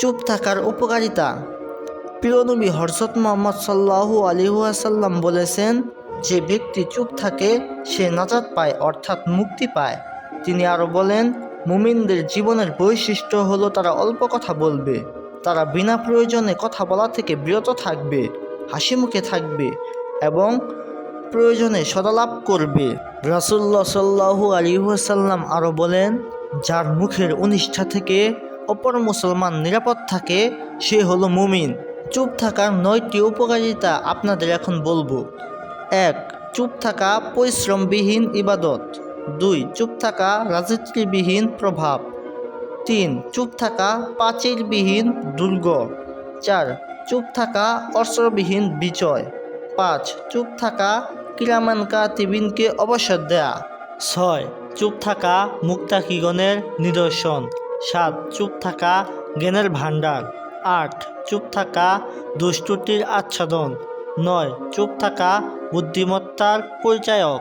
চুপ থাকার উপকারিতা। প্রিয়নবী হরসত মোহাম্মদ সাল্লাহু আলিহাসাল্লাম বলেছেন, যে ব্যক্তি চুপ থাকে, সে নাজাত পায়, অর্থাৎ মুক্তি পায়। তিনি আরও বলেন, মুমিনদের জীবনের বৈশিষ্ট্য হলো তারা অল্প কথা বলবে, তারা বিনা প্রয়োজনে কথা বলা থেকে বিরত থাকবে, হাসি মুখে থাকবে এবং প্রয়োজনে সদালাপ করবে। রাসুল্লাহ সাল্লাহু আলিহাসাল্লাম আরও বলেন, যার মুখের অনিষ্ঠা থেকে অপর মুসলমান নিরাপদ থাকে, সে হলো মুমিন। চুপ থাকার নয়টি উপকারিতা আপনাদের এখন বলব। এক, চুপ থাকা পরিশ্রমবিহীন ইবাদত। দুই, চুপ থাকা রাজত্রীবিহীন প্রভাব। তিন, চুপ থাকা পাচিরবিহীন দুর্গ। চার, চুপ থাকা অস্ত্রবিহীন বিজয়। পাঁচ, চুপ থাকা কিরামান কাতিবিনকে অবসর দেয়া। ছয়, চুপ থাকা মুক্তাকিগণের নিদর্শন। সাত, চুপ থাকা জ্ঞানের ভাণ্ডার। আট, চুপ থাকা দুষ্টুটির আচ্ছাদন। নয়, চুপ থাকা বুদ্ধিমত্তার পরিচায়ক।